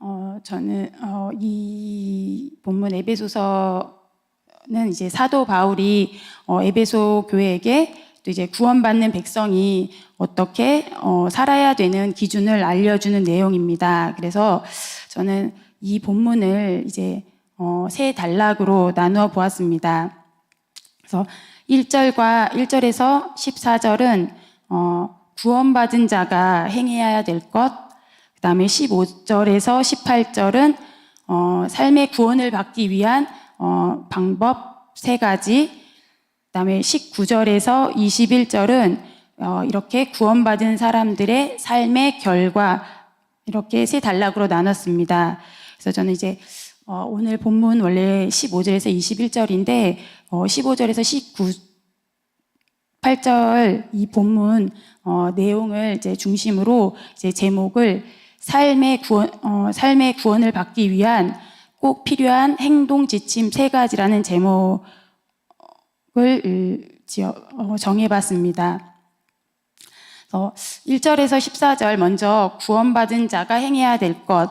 어, 저는 어, 이 본문 에베소서는 이제 사도 바울이 어, 에베소 교회에게 또 이제 구원받는 백성이 어떻게 어, 살아야 되는 기준을 알려주는 내용입니다. 그래서 저는 이 본문을 이제 어, 세 단락으로 나누어 보았습니다. 그래서 1절과 1절에서 14절은 어, 구원받은 자가 행해야 될 것, 그 다음에 15절에서 18절은 어, 삶의 구원을 받기 위한 어, 방법 세 가지, 그 다음에 19절에서 21절은 어, 이렇게 구원받은 사람들의 삶의 결과 이렇게 세 단락으로 나눴습니다. 그래서 저는 이제 어, 오늘 본문 원래 15절에서 21절인데 어, 15절에서 19 8절 이 본문 어, 내용을 이제 중심으로 이제 제목을 삶의 구원 어, 삶의 구원을 받기 위한 꼭 필요한 행동 지침 세 가지라는 제목을 을, 지어, 어, 정해봤습니다. 어, 1절에서 14절 먼저 구원받은 자가 행해야 될 것.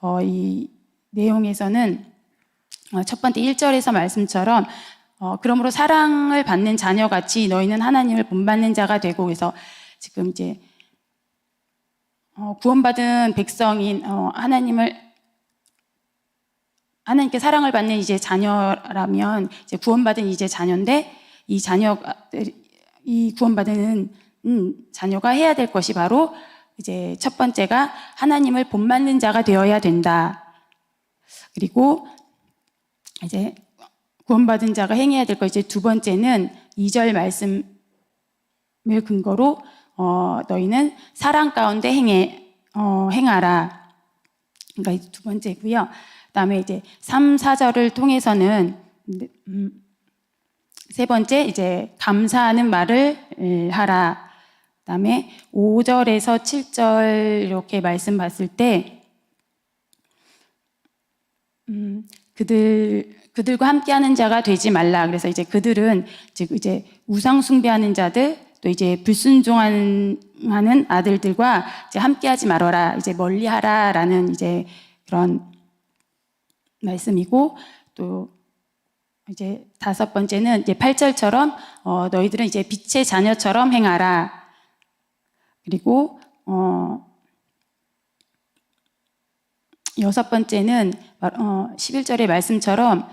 어, 이 내용에서는 어, 첫 번째 1절에서 말씀처럼 어, 그러므로 사랑을 받는 자녀같이 너희는 하나님을 본받는 자가 되고 그래서 지금 이제 어, 구원받은 백성인 어, 하나님을 하나님께 사랑을 받는 이제 자녀라면 이제 구원받은 이제 자녀인데 이 자녀 이 구원받은 음, 자녀가 해야 될 것이 바로 이제 첫 번째가 하나님을 본받는 자가 되어야 된다. 그리고 이제 구원받은 자가 행해야 될 것 이제 두 번째는 2절 말씀을 근거로 어, 너희는 사랑 가운데 행해 어, 행하라. 그러니까 두 번째고요. 그다음에 이제 3, 4절을 통해서는 음, 세 번째 이제 감사하는 말을 음, 하라. 그다음에 5절에서 7절 이렇게 말씀 봤을 때 음, 그들 그들과 함께하는 자가 되지 말라. 그래서 이제 그들은 즉 이제 우상 숭배하는 자들 또 이제 불순종하는 아들들과 이제 함께하지 말아라. 이제 멀리하라라는 이제 그런 말씀이고 또 이제 다섯 번째는 이제 8절처럼 어, 너희들은 이제 빛의 자녀처럼 행하라. 그리고 어, 여섯 번째는 어, 11절의 말씀처럼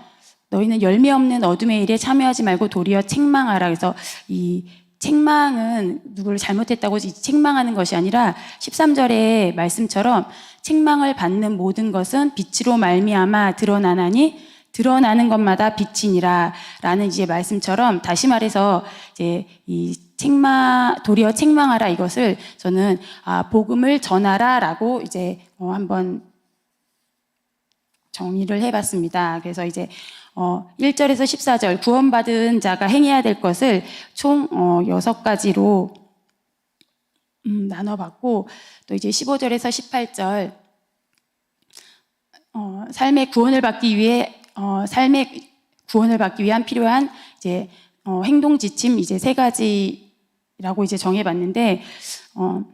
너희는 열매 없는 어둠의 일에 참여하지 말고 도리어 책망하라. 그래서 이 책망은 누구를 잘못했다고 책망하는 것이 아니라 13절의 말씀처럼 책망을 받는 모든 것은 빛으로 말미암아 드러나나니 드러나는 것마다 빛이니라 라는 이제 말씀처럼 다시 말해서 이제 이 책망 도리어 책망하라 이것을 저는 아 복음을 전하라라고 이제 어 한번 정리를 해 봤습니다. 그래서 이제 어 1절에서 14절 구원받은 자가 행해야 될 것을 총 어 6가지로 음 나눠 봤고 또 이제 15절에서 18절 어 삶의 구원을 받기 위해 어, 삶의 구원을 받기 위한 필요한 이제 어, 행동 지침 이제 세 가지라고 이제 정해봤는데 어,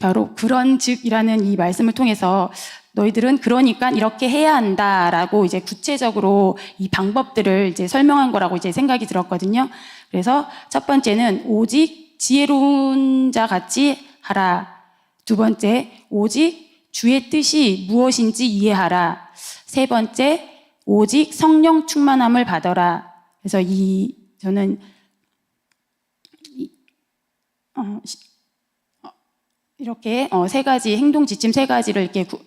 바로 그런 즉이라는 이 말씀을 통해서 너희들은 그러니까 이렇게 해야 한다라고 이제 구체적으로 이 방법들을 이제 설명한 거라고 이제 생각이 들었거든요. 그래서 첫 번째는 오직 지혜로운 자 같이 하라. 두 번째, 오직 주의 뜻이 무엇인지 이해하라. 세 번째, 오직 성령 충만함을 받아라. 그래서 이 저는 이, 어, 이렇게 어, 세 가지 행동 지침 세 가지를 이렇게 구,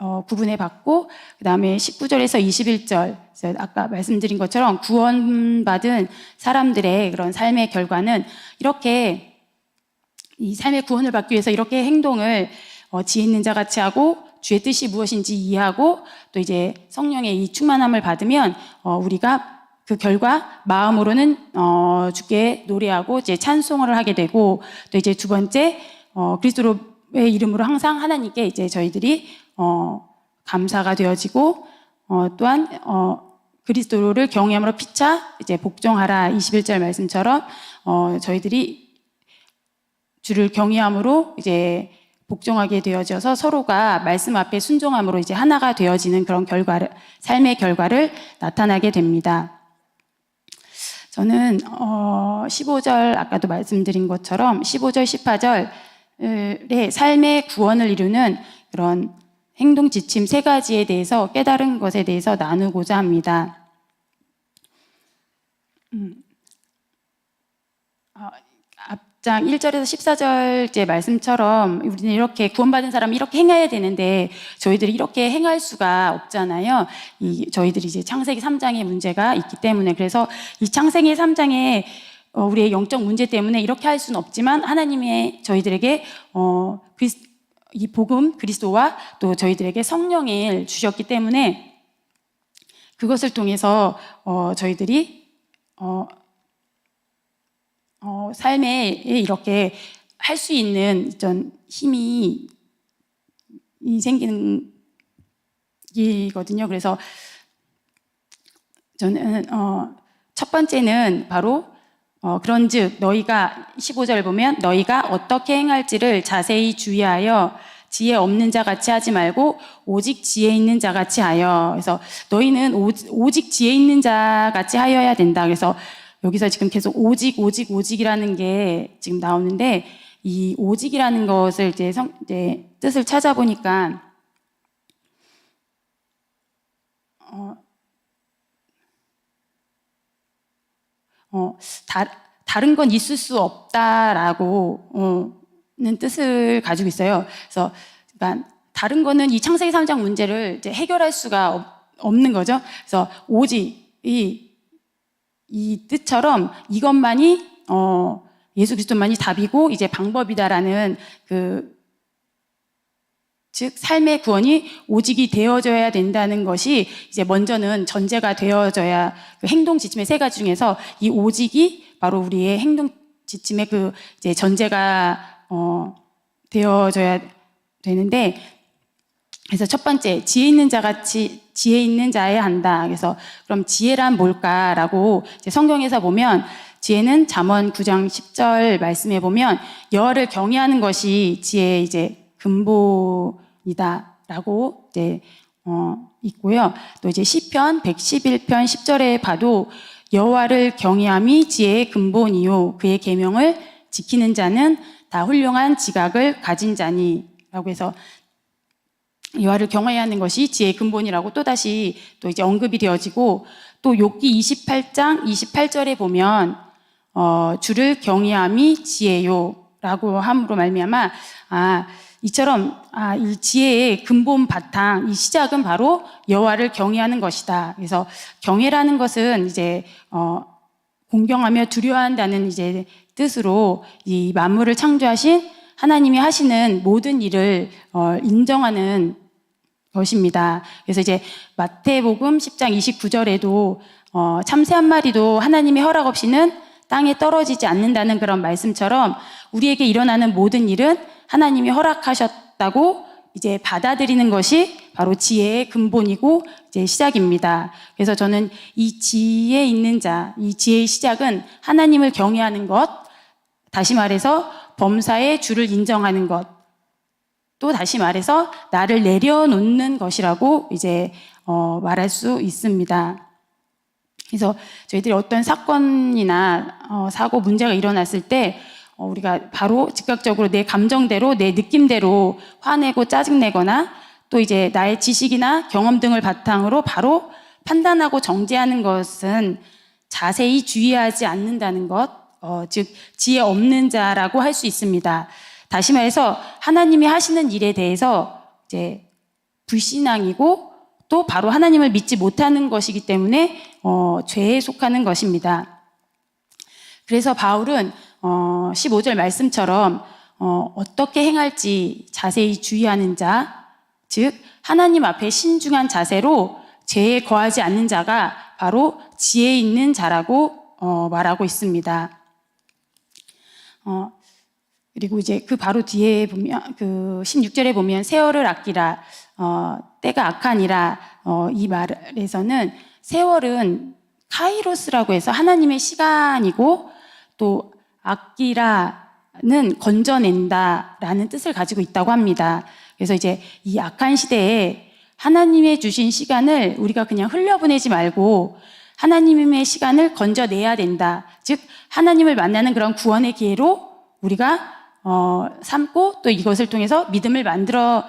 어, 구분해 봤고 그 다음에 19절에서 21절 아까 말씀드린 것처럼 구원받은 사람들의 그런 삶의 결과는 이렇게 이 삶의 구원을 받기 위해서 이렇게 행동을 어, 지혜 있는 자 같이 하고 주의 뜻이 무엇인지 이해하고 또 이제 성령의 이 충만함을 받으면 어, 우리가 그 결과 마음으로는 어, 주께 노래하고 이제 찬송을 하게 되고 또 이제 두 번째 어, 그리스도의 이름으로 항상 하나님께 이제 저희들이 어, 감사가 되어지고 어, 또한 어, 그리스도를 경외함으로 피차 이제 복종하라 21절 말씀처럼 어, 저희들이 주를 경외함으로 이제 복종하게 되어져서 서로가 말씀 앞에 순종함으로 이제 하나가 되어지는 그런 결과를 삶의 결과를 나타나게 됩니다. 저는 어 15절 아까도 말씀드린 것처럼 15절 18절의 삶의 구원을 이루는 그런 행동 지침 세 가지에 대해서 깨달은 것에 대해서 나누고자 합니다. 앞장 1절에서 14절째 말씀처럼 우리는 이렇게 구원받은 사람이 이렇게 행해야 되는데 저희들이 이렇게 행할 수가 없잖아요. 이 저희들이 이제 창세기 3장의 문제가 있기 때문에 그래서 이 창세기 3장에 어, 우리의 영적 문제 때문에 이렇게 할 수는 없지만 하나님의 저희들에게 어, 이 복음 그리스도와 또 저희들에게 성령을 주셨기 때문에 그것을 통해서 어, 저희들이 어, 어, 삶에 이렇게 할 수 있는 전 힘이 이 생기는 이거든요. 그래서 저는 어, 첫 번째는 바로 어, 그런즉 너희가 15절 보면 너희가 어떻게 행할지를 자세히 주의하여 지혜 없는 자 같이 하지 말고 오직 지혜 있는 자 같이 하여 그래서 너희는 오, 오직 지혜 있는 자 같이 하여야 된다. 그래서 여기서 지금 계속 오직, 오직, 오직이라는 게 지금 나오는데 이 오직이라는 것을 이제, 성, 이제 뜻을 찾아보니까 어, 어, 다, 다른 건 있을 수 없다라고 어, 는 뜻을 가지고 있어요. 그래서 그러니까 다른 거는 이 창세기 3장 문제를 이제 해결할 수가 없, 없는 거죠. 그래서 오직 이, 이 뜻처럼 이것만이 어, 예수 그리스도만이 답이고 이제 방법이다라는 그 즉 삶의 구원이 오직이 되어져야 된다는 것이 이제 먼저는 전제가 되어져야 그 행동 지침의 세 가지 중에서 이 오직이 바로 우리의 행동 지침의 그 이제 전제가 어 되어져야 되는데 그래서 첫 번째 지혜 있는 자 같이 지혜 있는 자에 한다. 그래서 그럼 지혜란 뭘까라고 이제 성경에서 보면 지혜는 잠언 9장 10절 말씀에 보면 여호와를 경외하는 것이 지혜의 이제 근본 이다라고 이제 어 있고요. 또 이제 시편 111편 10절에 봐도 여호와를 경외함이 지혜의 근본이요 그의 계명을 지키는 자는 다 훌륭한 지각을 가진 자니라고 해서 여호와를 경외해야 하는 것이 지혜의 근본이라고 또 다시 또 이제 언급이 되어지고 또 욥기 28장 28절에 보면 어, 주를 경외함이 지혜요 라고 함으로 말미암아 아 이처럼 아, 이 지혜의 근본 바탕, 이 시작은 바로 여호와를 경외하는 것이다. 그래서 경외라는 것은 이제 어, 공경하며 두려워한다는 이제 뜻으로 이 만물을 창조하신 하나님이 하시는 모든 일을 어, 인정하는 것입니다. 그래서 이제 마태복음 10장 29절에도 어, 참새 한 마리도 하나님의 허락 없이는 땅에 떨어지지 않는다는 그런 말씀처럼 우리에게 일어나는 모든 일은 하나님이 허락하셨다고 이제 받아들이는 것이 바로 지혜의 근본이고 이제 시작입니다. 그래서 저는 이 지혜 있는 자, 이 지혜의 시작은 하나님을 경외하는 것, 다시 말해서 범사의 주를 인정하는 것, 또 다시 말해서 나를 내려놓는 것이라고 이제 어, 말할 수 있습니다. 그래서 저희들이 어떤 사건이나 어, 사고 문제가 일어났을 때 어, 우리가 바로 즉각적으로 내 감정대로 내 느낌대로 화내고 짜증내거나 또 이제 나의 지식이나 경험 등을 바탕으로 바로 판단하고 정죄하는 것은 자세히 주의하지 않는다는 것, 어, 즉 지혜 없는 자라고 할 수 있습니다. 다시 말해서 하나님이 하시는 일에 대해서 이제 불신앙이고 또 바로 하나님을 믿지 못하는 것이기 때문에 어, 죄에 속하는 것입니다. 그래서 바울은 어, 15절 말씀처럼 어, 어떻게 행할지 자세히 주의하는 자, 즉 하나님 앞에 신중한 자세로 죄에 거하지 않는 자가 바로 지혜 있는 자라고 어, 말하고 있습니다. 어, 그리고 이제 그 바로 뒤에 보면 그 16절에 보면 세월을 아끼라 어, 때가 악하니라 어, 이 말에서는 세월은 카이로스라고 해서 하나님의 시간이고 또 아끼라 건져낸다라는 뜻을 가지고 있다고 합니다. 그래서 이제 이 악한 시대에 하나님의 주신 시간을 우리가 그냥 흘려보내지 말고 하나님의 시간을 건져내야 된다. 즉 하나님을 만나는 그런 구원의 기회로 우리가 어, 삼고 또 이것을 통해서 믿음을 만들어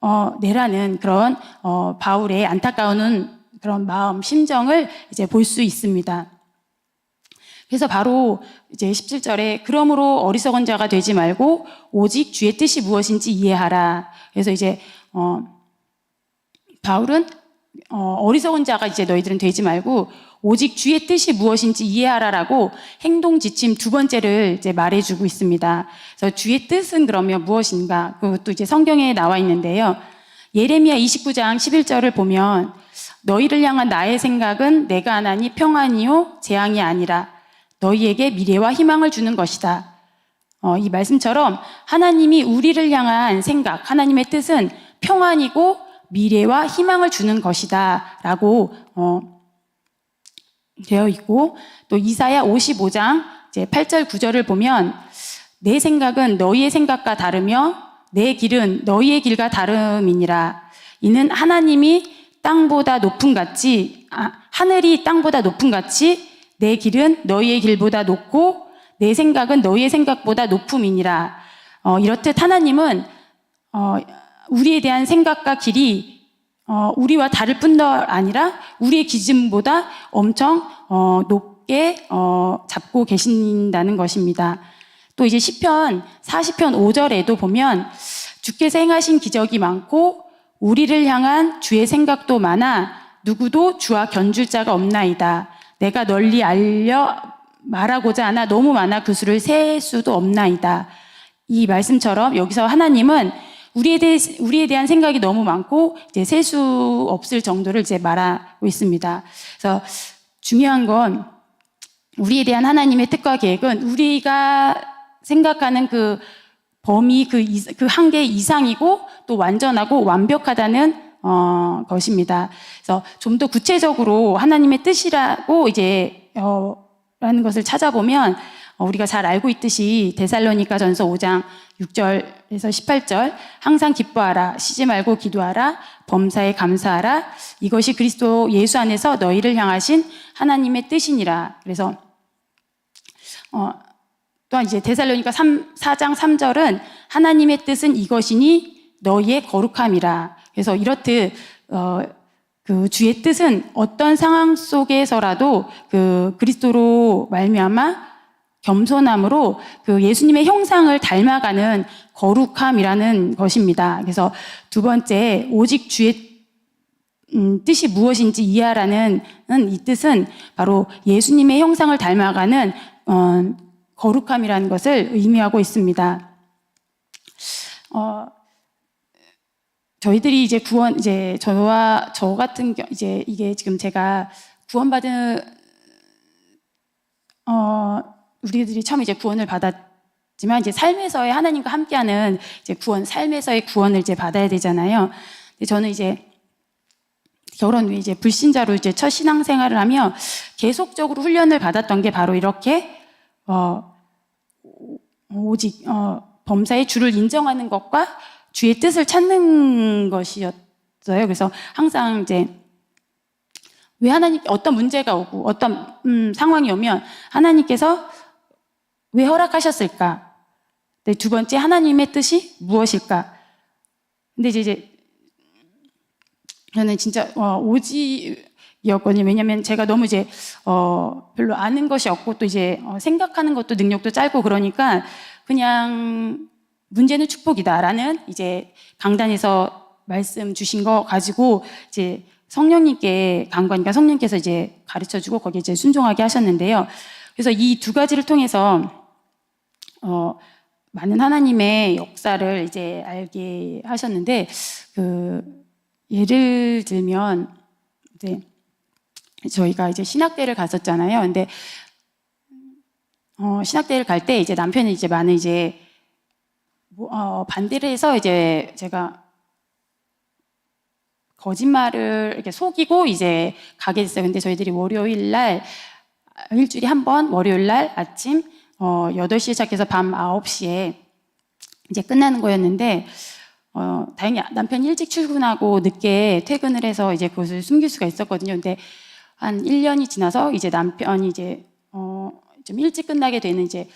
어, 내라는 그런 어, 바울의 안타까운 그런 마음 심정을 이제 볼 수 있습니다. 그래서 바로 이제 17절에 그러므로 어리석은 자가 되지 말고 오직 주의 뜻이 무엇인지 이해하라. 그래서 이제 어 바울은 어 어리석은 자가 이제 너희들은 되지 말고 오직 주의 뜻이 무엇인지 이해하라라고 행동 지침 두 번째를 이제 말해주고 있습니다. 그래서 주의 뜻은 그러면 무엇인가? 그것도 이제 성경에 나와 있는데요. 예레미야 29장 11절을 보면 너희를 향한 나의 생각은 내가 하나니 평안이요 재앙이 아니라 너희에게 미래와 희망을 주는 것이다. 어, 이 말씀처럼 하나님이 우리를 향한 생각, 하나님의 뜻은 평안이고 미래와 희망을 주는 것이다. 라고, 어, 되어 있고, 또 이사야 55장 이제 8절 9절을 보면 내 생각은 너희의 생각과 다르며 내 길은 너희의 길과 다름이니라. 이는 하나님이 땅보다 높은 같이, 아, 하늘이 땅보다 높은 같이 내 길은 너희의 길보다 높고 내 생각은 너희의 생각보다 높음이니라. 어, 이렇듯 하나님은 어, 우리에 대한 생각과 길이 어, 우리와 다를 뿐더 아니라 우리의 기준보다 엄청 어, 높게 어, 잡고 계신다는 것입니다. 또 이제 시편 40편 5절에도 보면 주께서 행하신 기적이 많고 우리를 향한 주의 생각도 많아 누구도 주와 견줄 자가 없나이다. 내가 널리 알려 말하고자 하나 너무 많아 그 수를 셀 수도 없나이다. 이 말씀처럼 여기서 하나님은 우리에 대해 우리에 대한 생각이 너무 많고 이제 셀 수 없을 정도를 이제 말하고 있습니다. 그래서 중요한 건 우리에 대한 하나님의 뜻과 계획은 우리가 생각하는 그 범위 그, 그 한계 이상이고 또 완전하고 완벽하다는 어, 것입니다. 그래서 좀 더 구체적으로 하나님의 뜻이라고 이제 어, 라는 것을 찾아보면 어, 우리가 잘 알고 있듯이 데살로니가 전서 5장 6절에서 18절 항상 기뻐하라 쉬지 말고 기도하라 범사에 감사하라 이것이 그리스도 예수 안에서 너희를 향하신 하나님의 뜻이니라 그래서 어, 또한 이제 데살로니가 3, 4장 3절은 하나님의 뜻은 이것이니 너희의 거룩함이라 그래서 이렇듯 어, 그 주의 뜻은 어떤 상황 속에서라도 그 그리스도로 말미암아 겸손함으로 그 예수님의 형상을 닮아가는 거룩함이라는 것입니다. 그래서 두 번째 오직 주의 음, 뜻이 무엇인지 이해하라는 이 뜻은 바로 예수님의 형상을 닮아가는 어, 거룩함이라는 것을 의미하고 있습니다. 어, 저희들이 이제 구원 이제 저와 저 같은 경 이제 이게 지금 제가 구원받은 어 우리들이 처음 이제 구원을 받았지만 이제 삶에서의 하나님과 함께하는 이제 구원 삶에서의 구원을 이제 받아야 되잖아요. 근데 저는 이제 결혼 후에 이제 불신자로 이제 첫 신앙생활을 하며 계속적으로 훈련을 받았던 게 바로 이렇게 어 오직 어 범사의 주를 인정하는 것과 주의 뜻을 찾는 것이었어요. 그래서 항상 이제 왜 하나님 어떤 문제가 오고 어떤 음, 상황이 오면 하나님께서 왜 허락하셨을까? 네, 두 번째 하나님의 뜻이 무엇일까? 근데 이제 저는 진짜 어, 오지였거든요. 왜냐하면 제가 너무 이제 어, 별로 아는 것이 없고 또 이제 어, 생각하는 것도 능력도 짧고 그러니까 그냥 문제는 축복이다라는 이제 강단에서 말씀 주신 거 가지고 이제 성령님께 강관과 성령께서 이제 가르쳐 주고 거기에 이제 순종하게 하셨는데요. 그래서 이 두 가지를 통해서 어 많은 하나님의 역사를 이제 알게 하셨는데 그 예를 들면 이제 저희가 이제 신학대를 갔었잖아요. 근데 어 신학대를 갈 때 이제 남편이 이제 많은 이제 뭐, 어, 반대를 해서 이제 제가 거짓말을 이렇게 속이고 이제 가게 됐어요. 근데 저희들이 월요일 날 일주일에 한 번 월요일 날 아침 어, 8시에 시작해서 밤 9시에 이제 끝나는 거였는데 어, 다행히 남편이 일찍 출근하고 늦게 퇴근을 해서 이제 그것을 숨길 수가 있었거든요. 근데 한 1년이 지나서 이제 남편이 이제 어, 좀 일찍 끝나게 되는 이제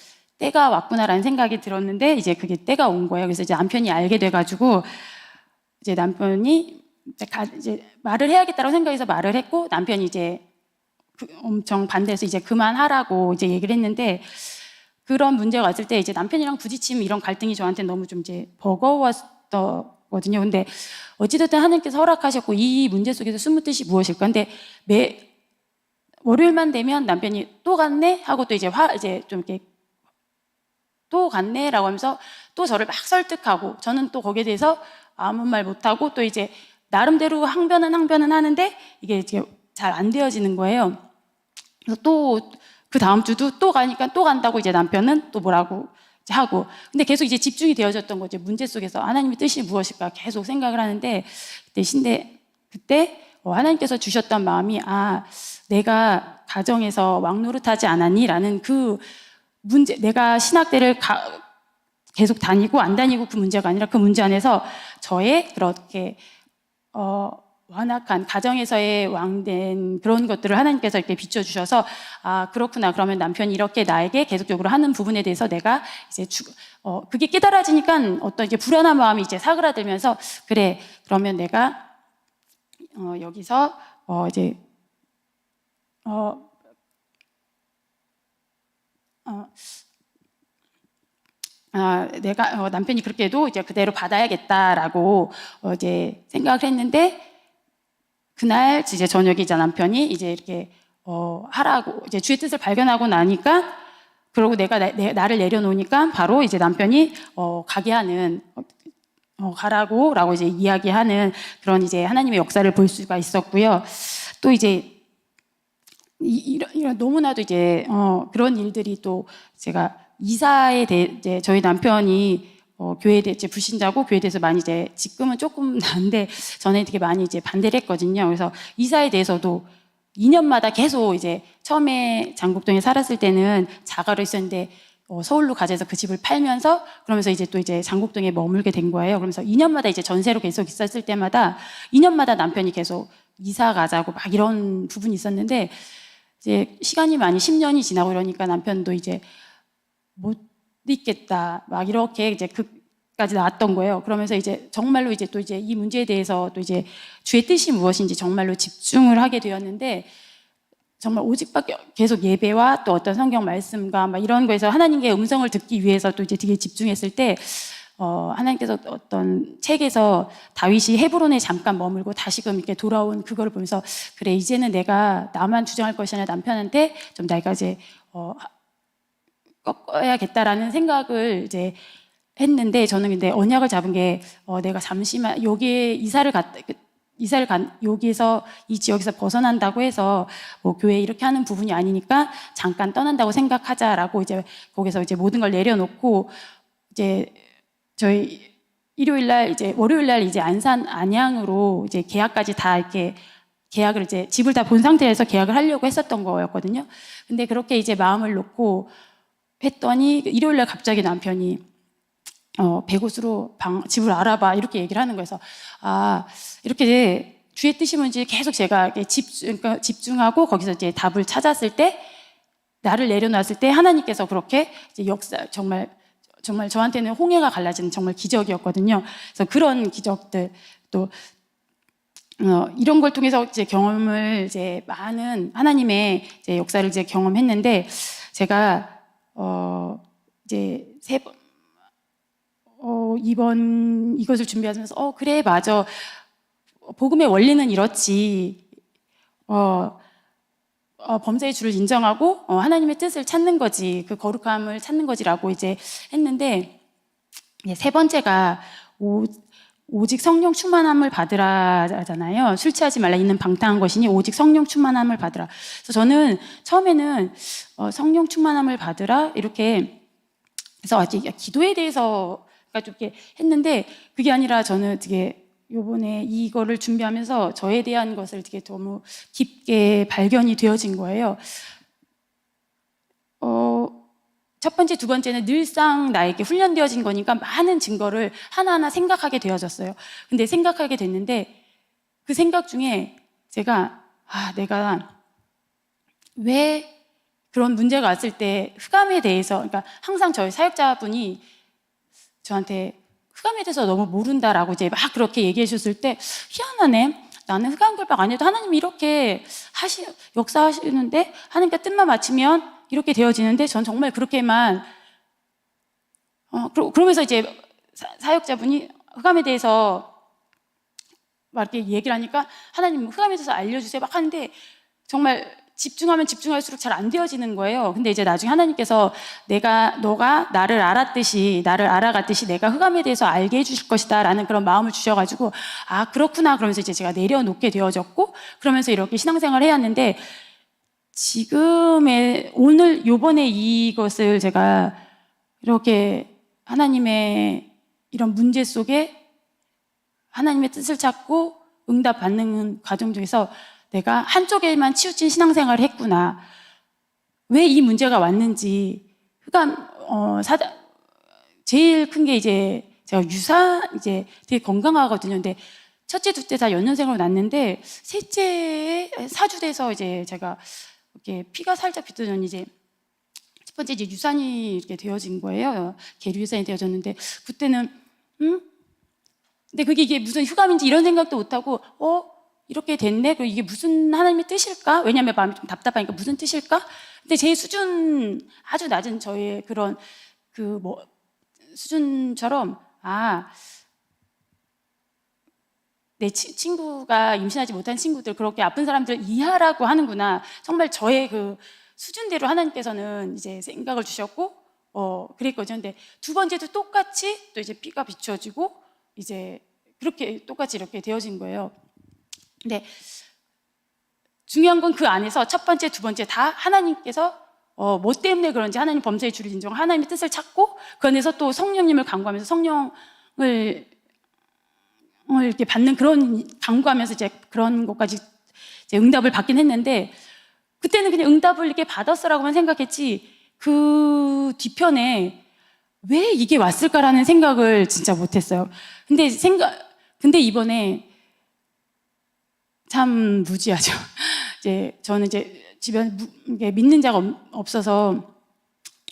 때가 왔구나라는 생각이 들었는데 이제 그게 때가 온 거예요. 그래서 이제 남편이 알게 돼가지고 이제 남편이 이제, 가, 이제 말을 해야겠다고 생각해서 말을 했고 남편이 이제 그 엄청 반대해서 이제 그만하라고 이제 얘기를 했는데 그런 문제가 왔을 때 이제 남편이랑 부딪히면 이런 갈등이 저한테 너무 좀 이제 버거웠거든요. 근데 어찌됐든 하나님께서 허락하셨고 이 문제 속에서 숨은 뜻이 무엇일까? 근데 매 월요일만 되면 남편이 또 갔네 하고 또 이제 화 이제 좀 이렇게 또 갔네라고 하면서 또 저를 막 설득하고 저는 또 거기에 대해서 아무 말 못하고 또 이제 나름대로 항변은 항변은 하는데 이게 이제 잘 안 되어지는 거예요. 그래서 또 그 다음 주도 또 가니까 또 간다고 이제 남편은 또 뭐라고 하고 근데 계속 이제 집중이 되어졌던 거죠 문제 속에서 하나님의 뜻이 무엇일까 계속 생각을 하는데 그때 신대 그때 어, 하나님께서 주셨던 마음이 아 내가 가정에서 왕노릇하지 않았니라는 그 문제 내가 신학대를 가, 계속 다니고 안 다니고 그 문제가 아니라 그 문제 안에서 저의 그렇게 어, 완악한 가정에서의 왕된 그런 것들을 하나님께서 이렇게 비춰주셔서 아 그렇구나. 그러면 남편이 이렇게 나에게 계속적으로 하는 부분에 대해서 내가 이제 주, 어, 그게 깨달아지니까 어떤 이제 불안한 마음이 이제 사그라들면서 그래 그러면 내가 어, 여기서 어, 이제 어, 어, 아, 내가 어, 남편이 그렇게 해도 이제 그대로 받아야겠다라고 어, 이제 생각을 했는데 그날 이제 저녁에 이제 남편이 이제 이렇게 어, 하라고 이제 주의 뜻을 발견하고 나니까 그러고 내가 나, 내, 나를 내려놓으니까 바로 이제 남편이 어, 가게 하는 어, 가라고라고 이제 이야기하는 그런 이제 하나님의 역사를 볼 수가 있었고요. 또 이제 이, 이런, 이런 너무나도 이제 어, 그런 일들이 또 제가 이사에 대해 이제 저희 남편이 어, 교회에 대해 이제 불신자고 교회에 대해서 많이 이제 지금은 조금 난데 전에 되게 많이 이제 반대를 했거든요. 그래서 이사에 대해서도 2년마다 계속 이제 처음에 장국동에 살았을 때는 자가로 있었는데 어, 서울로 가져서 그 집을 팔면서 그러면서 이제 또 이제 장국동에 머물게 된 거예요. 그러면서 2년마다 이제 전세로 계속 있었을 때마다 2년마다 남편이 계속 이사 가자고 막 이런 부분이 있었는데 이제 시간이 많이 10년이 지나고 이러니까 남편도 이제 못 있겠다 막 이렇게 이제 그까지 나왔던 거예요. 그러면서 이제 정말로 이제 또 이제 이 문제에 대해서 또 이제 주의 뜻이 무엇인지 정말로 집중을 하게 되었는데 정말 오직밖에 계속 예배와 또 어떤 성경 말씀과 막 이런 거에서 하나님의 음성을 듣기 위해서 또 이제 되게 집중했을 때 어, 하나님께서 어떤 책에서 다윗이 헤브론에 잠깐 머물고 다시금 이렇게 돌아온 그거를 보면서 그래 이제는 내가 나만 주장할 것이 아니라 남편한테 좀 내가 이제 어, 꺾어야겠다라는 생각을 이제 했는데 저는 근데 언약을 잡은 게 어, 내가 잠시만 여기에 이사를 갔 이사를 간 여기에서 이 지역에서 벗어난다고 해서 뭐 교회 이렇게 하는 부분이 아니니까 잠깐 떠난다고 생각하자라고 이제 거기서 이제 모든 걸 내려놓고 이제 저희 일요일 날 이제 월요일 날 이제 안산 안양으로 이제 계약까지 다 이렇게 계약을 이제 집을 다 본 상태에서 계약을 하려고 했었던 거였거든요. 근데 그렇게 이제 마음을 놓고 했더니 일요일 날 갑자기 남편이 어, 백옷으로 방, 집을 알아봐 이렇게 얘기를 하는 거여서 아 이렇게 주의 뜻이 뭔지 계속 제가 집중, 그러니까 집중하고 거기서 이제 답을 찾았을 때 나를 내려놨을 때 하나님께서 그렇게 이제 역사 정말 정말 저한테는 홍해가 갈라지는 정말 기적이었거든요. 그래서 그런 기적들 또 어, 이런 걸 통해서 이제 경험을 이제 많은 하나님의 이제 역사를 이제 경험했는데 제가 어 이제 세 번, 어, 이번 이것을 준비하면서 어 그래 맞아 복음의 원리는 이렇지 어, 어, 범죄의 주를 인정하고 어, 하나님의 뜻을 찾는 거지 그 거룩함을 찾는 거지라고 이제 했는데 예, 세 번째가 오, 오직 성령 충만함을 받으라잖아요. 술 취하지 말라 있는 방탕한 것이니 오직 성령 충만함을 받으라. 그래서 저는 처음에는 어, 성령 충만함을 받으라 이렇게 그래서 아직 기도에 대해서 좀 이렇게 했는데 그게 아니라 저는 되게 요번에 이거를 준비하면서 저에 대한 것을 되게 너무 깊게 발견이 되어진 거예요. 어, 첫 번째, 두 번째는 늘상 나에게 훈련되어진 거니까 많은 증거를 하나하나 생각하게 되어졌어요. 근데 생각하게 됐는데 그 생각 중에 제가 아, 내가 왜 그런 문제가 왔을 때 흑암에 대해서 그러니까 항상 저희 사역자분이 저한테 흑암에 대해서 너무 모른다라고 이제 막 그렇게 얘기해 주셨을 때 희한하네. 나는 흑암 결박 안 해도 하나님이 이렇게 하시 역사하시는데 하나님께 뜻만 맞추면 이렇게 되어지는데 전 정말 그렇게만 어 그러, 그러면서 이제 사, 사역자분이 흑암에 대해서 막 이렇게 얘기를 하니까 하나님 흑암에 대해서 알려주세요 막 하는데 정말 집중하면 집중할수록 잘 안 되어지는 거예요. 근데 이제 나중에 하나님께서 내가 너가 나를 알았듯이 나를 알아갔듯이 내가 흑암에 대해서 알게 해주실 것이다라는 그런 마음을 주셔가지고 아 그렇구나 그러면서 이제 제가 내려놓게 되어졌고 그러면서 이렇게 신앙생활을 해왔는데 지금의 오늘 요번에 이것을 제가 이렇게 하나님의 이런 문제 속에 하나님의 뜻을 찾고 응답 받는 과정 중에서 내가 한쪽에만 치우친 신앙생활을 했구나. 왜 이 문제가 왔는지. 그러니까 어, 사다, 제일 큰 게 이제 제가 유사 이제 되게 건강하거든요. 근데 첫째, 둘째 다 연년생으로 낳는데 셋째 사주 돼서 이제 제가 이렇게 피가 살짝 비트더니 이제 첫 번째 이제 유산이 이렇게 되어진 거예요. 계류 유산이 되어졌는데 그때는 음? 근데 그게 이게 무슨 휴감인지 이런 생각도 못 하고 어 이렇게 됐네. 그리고 이게 무슨 하나님의 뜻일까? 왜냐하면 마음이 좀 답답하니까 무슨 뜻일까? 근데 제 수준 아주 낮은 저의 그런 그 뭐 수준처럼 아. 내 치- 친구가 임신하지 못한 친구들 그렇게 아픈 사람들 이해하라고 하는구나. 정말 저의 그 수준대로 하나님께서는 이제 생각을 주셨고 어 그랬거든요. 근데 두 번째도 똑같이 또 이제 피가 비추어지고 이제 그렇게 똑같이 이렇게 되어진 거예요. 근데 중요한 건 그 안에서 첫 번째, 두 번째 다 하나님께서 어, 뭐 때문에 그런지 하나님 범죄의 주를 인정, 하나님의 뜻을 찾고 그 안에서 또 성령님을 강구하면서 성령을 어, 이렇게 받는 그런 강구하면서 이제 그런 것까지 이제 응답을 받긴 했는데 그때는 그냥 응답을 이렇게 받았어라고만 생각했지 그 뒤편에 왜 이게 왔을까라는 생각을 진짜 못했어요. 근데 생각 근데 이번에 참 무지하죠. 이제 저는 이제 집에 무- 이게 믿는 자가 없- 없어서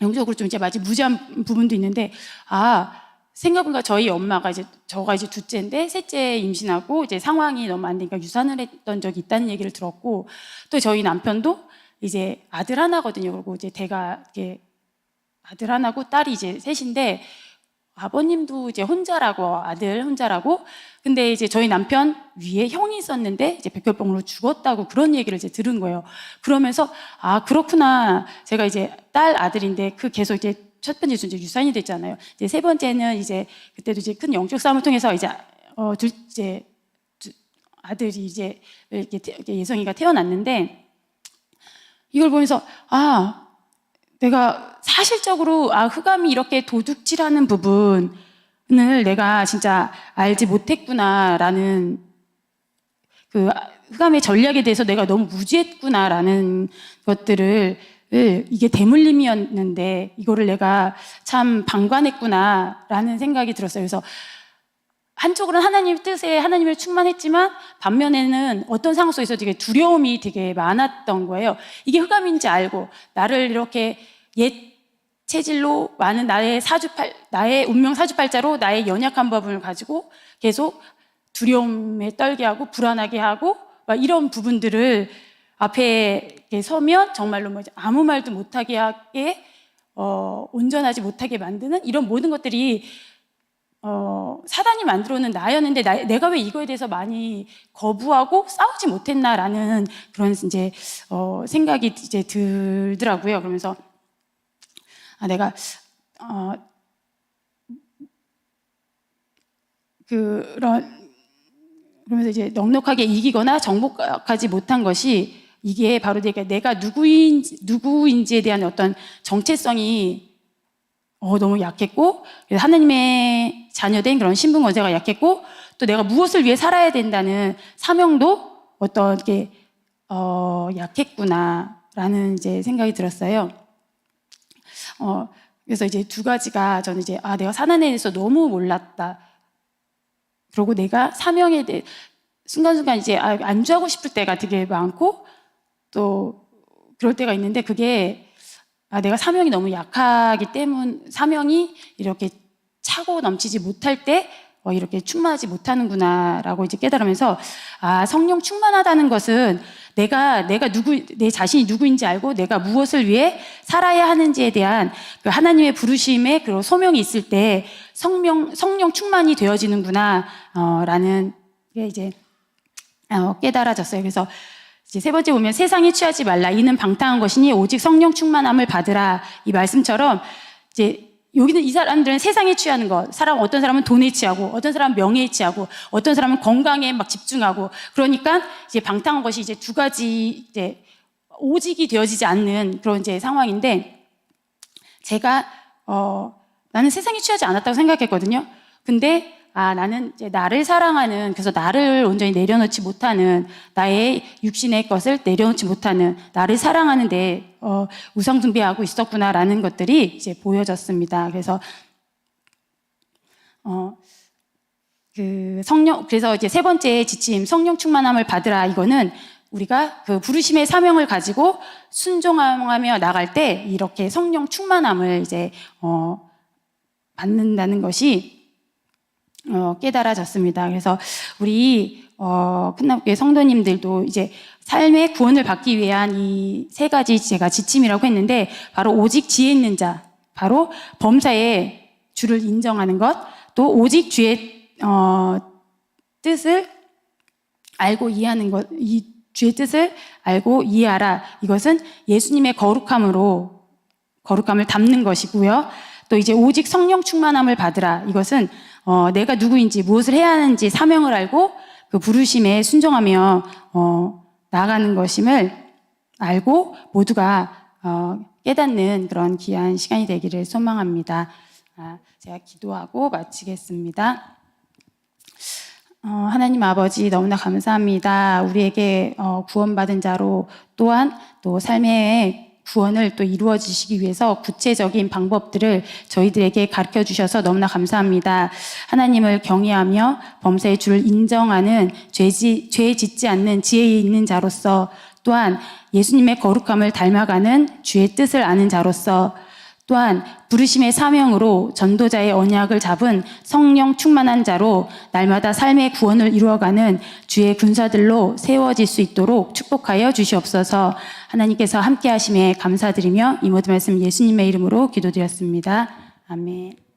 영적으로 좀 이제 마치 무지한 부분도 있는데 아 생각보다 저희 엄마가 이제 저가 이제 둘째인데 셋째 임신하고 이제 상황이 너무 안 되니까 유산을 했던 적이 있다는 얘기를 들었고 또 저희 남편도 이제 아들 하나거든요. 그리고 이제 대가 이렇게 아들 하나고 딸이 이제 셋인데 아버님도 이제 혼자라고 아들 혼자라고 근데 이제 저희 남편 위에 형이 있었는데 이제 백혈병으로 죽었다고 그런 얘기를 이제 들은 거예요. 그러면서 아 그렇구나 제가 이제 딸 아들인데 그 계속 이제 첫 번째 이제 유산이 됐잖아요. 이제 세 번째는 이제 그때도 이제 큰 영적 싸움을 통해서 이제 어 둘째 두- 아들이 이제 이렇게 예성이가 태어났는데 이걸 보면서 아 내가 사실적으로 아 흑암이 이렇게 도둑질하는 부분을 내가 진짜 알지 못했구나라는 그 흑암의 전략에 대해서 내가 너무 무지했구나라는 것들을 을 이게 대물림이었는데 이거를 내가 참 방관했구나라는 생각이 들었어요. 그래서 한쪽으로는 하나님 뜻에 하나님을 충만했지만 반면에는 어떤 상황 속에서 되게 두려움이 되게 많았던 거예요. 이게 흑암인지 알고 나를 이렇게 옛 체질로 많은 나의 사주팔 나의 운명 사주팔자로 나의 연약한 부분을 가지고 계속 두려움에 떨게 하고 불안하게 하고 막 이런 부분들을 앞에 서면 정말로 뭐 아무 말도 못하게 하게 어, 온전하지 못하게 만드는 이런 모든 것들이 어, 사단이 만들어 놓은 나였는데 나- 내가 왜 이거에 대해서 많이 거부하고 싸우지 못했나라는 그런 이제 어, 생각이 이제 들더라고요. 그러면서 아 내가 어, 그런 그러면서 이제 넉넉하게 이기거나 정복하지 못한 것이 이게 바로 내가 내가 누구인 누구인지에 대한 어떤 정체성이 어, 너무 약했고 하나님의 자녀된 그런 신분 권세가 약했고 또 내가 무엇을 위해 살아야 된다는 사명도 어떤 게 어, 약했구나라는 이제 생각이 들었어요. 어, 그래서 이제 두 가지가 저는 이제 아 내가 사난에 대해서 너무 몰랐다. 그리고 내가 사명에 대해 순간순간 이제 아, 안주하고 싶을 때가 되게 많고 또 그럴 때가 있는데 그게 아, 내가 사명이 너무 약하기 때문 사명이 이렇게 차고 넘치지 못할 때 어, 이렇게 충만하지 못하는구나라고 이제 깨달으면서 아 성령 충만하다는 것은 내가 내가 누구 내 자신이 누구인지 알고 내가 무엇을 위해 살아야 하는지에 대한 그 하나님의 부르심의 그 소명이 있을 때 성령 성령 충만이 되어지는구나라는 게 이제 어, 깨달아졌어요. 그래서 이제 세 번째 보면 세상에 취하지 말라. 이는 방탕한 것이니 오직 성령 충만함을 받으라. 이 말씀처럼 이제 여기는 이 사람들은 세상에 취하는 것. 사람 어떤 사람은 돈에 취하고, 어떤 사람은 명예에 취하고, 어떤 사람은 건강에 막 집중하고. 그러니까 이제 방탕한 것이 이제 두 가지 이제 오직이 되어지지 않는 그런 이제 상황인데 제가 어 나는 세상에 취하지 않았다고 생각했거든요. 근데 아 나는 이제 나를 사랑하는 그래서 나를 온전히 내려놓지 못하는 나의 육신의 것을 내려놓지 못하는 나를 사랑하는데 어, 우상 숭배하고 있었구나라는 것들이 이제 보여졌습니다. 그래서 어, 그 성령 그래서 이제 세 번째 지침 성령 충만함을 받으라 이거는 우리가 그 부르심의 사명을 가지고 순종하며 나갈 때 이렇게 성령 충만함을 이제 어, 받는다는 것이 어, 깨달아졌습니다. 그래서 우리 어, 큰남교회 성도님들도 이제 삶의 구원을 받기 위한 이 세 가지 제가 지침이라고 했는데 바로 오직 지혜 있는 자, 바로 범사의 주를 인정하는 것, 또 오직 주의 어, 뜻을 알고 이해하는 것, 이 주의 뜻을 알고 이해하라. 이것은 예수님의 거룩함으로 거룩함을 담는 것이고요. 또 이제 오직 성령 충만함을 받으라. 이것은 어, 내가 누구인지 무엇을 해야 하는지 사명을 알고 그 부르심에 순종하며 어, 나아가는 것임을 알고 모두가 어, 깨닫는 그런 귀한 시간이 되기를 소망합니다. 아, 제가 기도하고 마치겠습니다. 어, 하나님 아버지 너무나 감사합니다. 우리에게 어, 구원받은 자로 또한 또 삶의 구원을 또 이루어 주시기 위해서 구체적인 방법들을 저희들에게 가르쳐 주셔서 너무나 감사합니다. 하나님을 경외하며 범사의 주를 인정하는 죄지, 죄 짓지 않는 지혜 있는 자로서 또한 예수님의 거룩함을 닮아가는 주의 뜻을 아는 자로서 또한 부르심의 사명으로 전도자의 언약을 잡은 성령 충만한 자로 날마다 삶의 구원을 이루어가는 주의 군사들로 세워질 수 있도록 축복하여 주시옵소서 하나님께서 함께 하심에 감사드리며 이 모든 말씀 예수님의 이름으로 기도드렸습니다. 아멘.